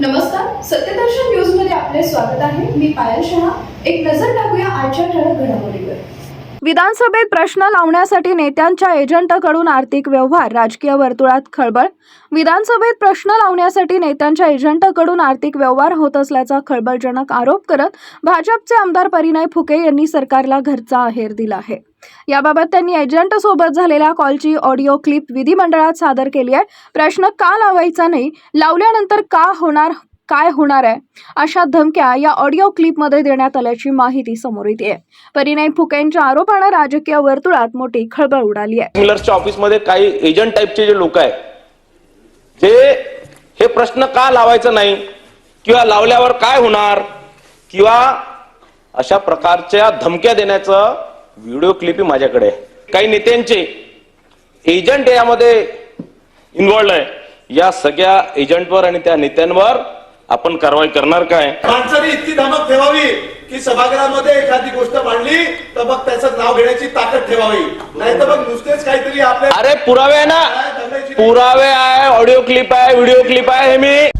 नमस्कार सत्यदर्शन न्यूजमध्ये आपले स्वागत आहे. मी पायल शहा. एक नजर टाकूया आजच्या ठळक घडामोडीवर. विधानसभेत प्रश्न लावण्यासाठी नेत्यांच्या एजंटकडून आर्थिक व्यवहार राजकीय वर्तुळात खळबळ. विधानसभेत प्रश्न लावण्यासाठी नेत्यांच्या एजंटकडून आर्थिक व्यवहार होत असल्याचा खळबळजनक आरोप करत भाजपचे आमदार परिणय फुके यांनी सरकारला घरचा अहेर दिला आहे. याबाबत त्यांनी एजंट सोबत झालेल्या कॉलची ऑडिओ क्लिप विधिमंडळात सादर केली आहे. प्रश्न का लावायचा नाही? लावल्यानंतर का होणार काय होणार आहे? अशा धमक्या या ऑडिओ क्लिपमध्ये देण्यात आल्याची माहिती समोर येते परिणय फुकेंच्या आरोपानं राजकीय वर्तुळात मोठी खळबळ उडाली आहे. मिलर्सच्या ऑफिसमध्ये काही एजंट टाईपचे जे लोक आहे जे हे प्रश्न का लावायचं नाही? किंवा लावल्यावर काय होणार? किंवा अशा प्रकारच्या धमक्या देण्याचं व्हिडिओ क्लिपही माझ्याकडे आहे. काही नेत्यांचे एजंट यामध्ये इन्व्हॉल्ड आहे. या सगळ्या एजंटवर आणि त्या नेत्यांवर आपण कारवाई करणार काय? माणसाने इतकी धमक ठेवावी की सभागृहामध्ये एखादी गोष्ट मांडली तर मग त्याचं नाव घेण्याची ताकद ठेवावी. नाही तर मग नुसतेच काहीतरी आपल्या अरे पुरावे आहे ना. पुरावे आहे ऑडिओ क्लिप आहे व्हिडिओ क्लिप आहे हे मी